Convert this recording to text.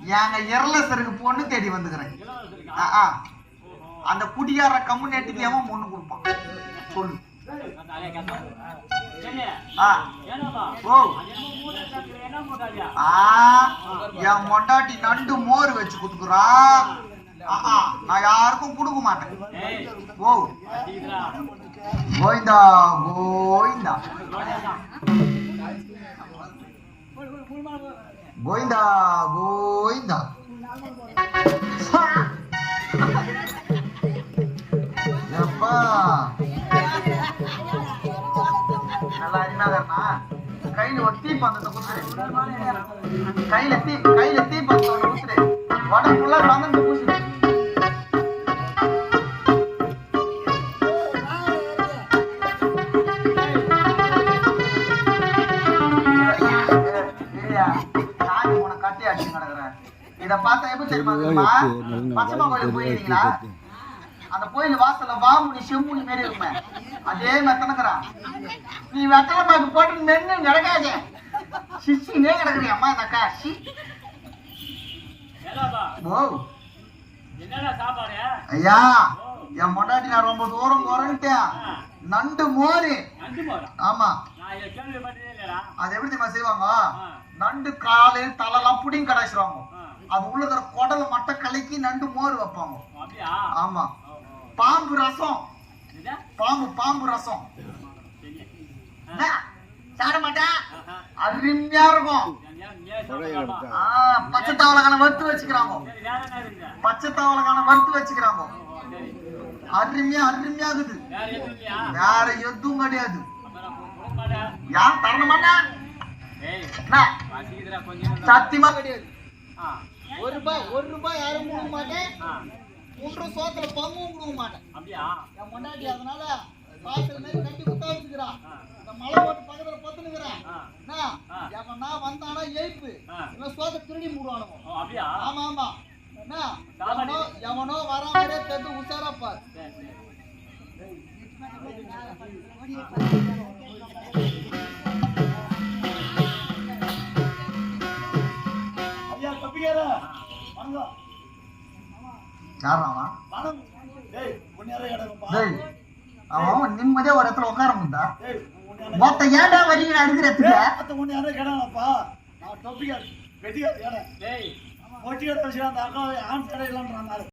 எங்க எரலசருக்கு பொண்ணு தேடி வந்துக்கிறேன். அந்த குடியார கம்முனேட்டுக்கு எவன் பொண்ணு கொடுப்பான். சொல்லு. என் மொண்டாட்டி நண்டு மோர் வச்சு குடுக்குறா. நான் யாருக்கும் கொடுக்க மாட்டேன். ஓ. கோவிந்தா கோவிந்தா. கோவிந்தா கோவிந்தா எப்பா நல்லா அருமையாகறனா கையில ஒரு தீ பந்தத்தை குத்துரு கையில தீ கையில தீ பந்தத்தை குத்துரு உடம்புல பந்தத்தை இத பார்த்தா எப்படி தெரியுமா? பச்சைமா கோயில் போயிருக்கீங்களா அந்த கோயில் வாசல்ல வாமுனி செம்முனி மாரி இருக்குமே. அதே மாதிரி தானக்குறான் நீ வெத்தலை பாக்கு போட்டு மென்னு கிடக்காதே சிச்சினே கிடக்குறியா அம்மா இந்த அக்கா. சி? ஓ. ஐயா என் பொண்டாட்டி நான் ரொம்ப தூரம் போறேன்ட்டேன். நண்டு மோரு. ஆமா. அது எப்படி தெரியுமா செய்வாங்க? நண்டு காலு தலைலாம் புடிங்க கடாச்சிருவாங்க. அது உள்ள இருக்கிற குடலை மட்டும் கலக்கி நண்டு மோர் வைப்பாங்க. ஆமா. பாம்பு ரசம். இது? பாம்பு பாம்பு ரசம்? சாட மாட்டேன். அருமையா இருக்கும். பச்சை தவளைக்கான வறுத்து வச்சுக்கிறாங்க. இருக்குது? பச்சை தவளைக்கான வறுத்து வச்சுக்கிறாங்க. சரி. அருமையா அருமையாகுது வேற எதுவும் கிடையாது. அப்புறம் கு- கொடுக்க மாட்டேன். யார் தர மாட்டேன் ஏய், என்ன? பசிக்குதுடா, கொஞ்சம் இருந்தா. சத்தியமா கிடையாது. ஆ, ஒரு ரூபாய் ஒரு ரூபாய் யாரும் கொடுக்க மாட்டேன். மூன்று சோத்துல பங்கும் கொடுக்க மாட்டேன். அப்படியா? என் முன்னாடி அதனால வாசல் மாதிரி கட்டி குத்தா இந்த மலை ஓட்டு பக்கத்துல பத்துனுக்குறேன். எவனா வந்தானா எழுப்பு. இவன் சோத்தை திருடி மூடுவானுங்க அப்படியா? ஆமா ஆமா. என்ன. எவனோ எவனோ வராமலே தெரிஞ்சு உஷாரா பாரு. டேய் அவன் நிம்மதியா ஒரு இடத்துல உட்கார முடியா மொத்த ஏன்டா வரீங்க அடுக்கிறதுக்கு அத்த முன்னேற இடம்ப்பா நான் தப்பிக்கார வெட்டிக்கார இடம் டேய், பொட்டிக்கார விஷயம் அந்த அக்கா ஆண் கடை இல்லைன்றாங்க